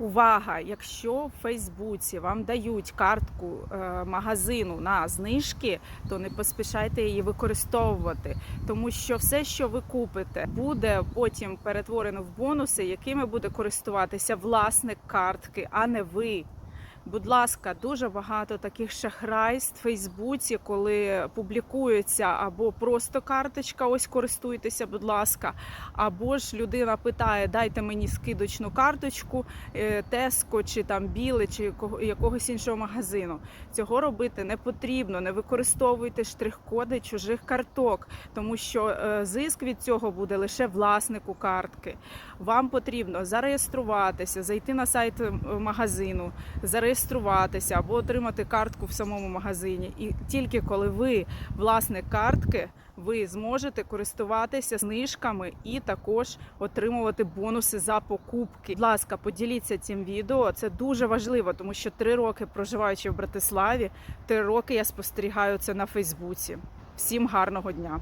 Увага! Якщо в Фейсбуці вам дають картку е, магазину на знижки, то не поспішайте її використовувати, тому що все, що ви купите, буде потім перетворено в бонуси, якими буде користуватися власник картки, а не ви. Будь ласка, дуже багато таких шахрайств в Фейсбуці, коли публікується або просто карточка, ось користуйтеся, будь ласка, або ж людина питає, дайте мені скидочну карточку е, Теско чи там Біле, чи якогось іншого магазину. Цього робити не потрібно. Не використовуйте штрих-коди чужих карток, тому що е, зиск від цього буде лише власнику картки. Вам потрібно зареєструватися, зайти на сайт магазину, зареєструватися або отримати картку в самому магазині. І тільки коли ви власник картки, ви зможете користуватися знижками і також отримувати бонуси за покупки. Будь ласка, поділіться цим відео. Це дуже важливо, тому що три роки проживаючи в Братиславі, три роки я спостерігаю це на Фейсбуці. Всім гарного дня!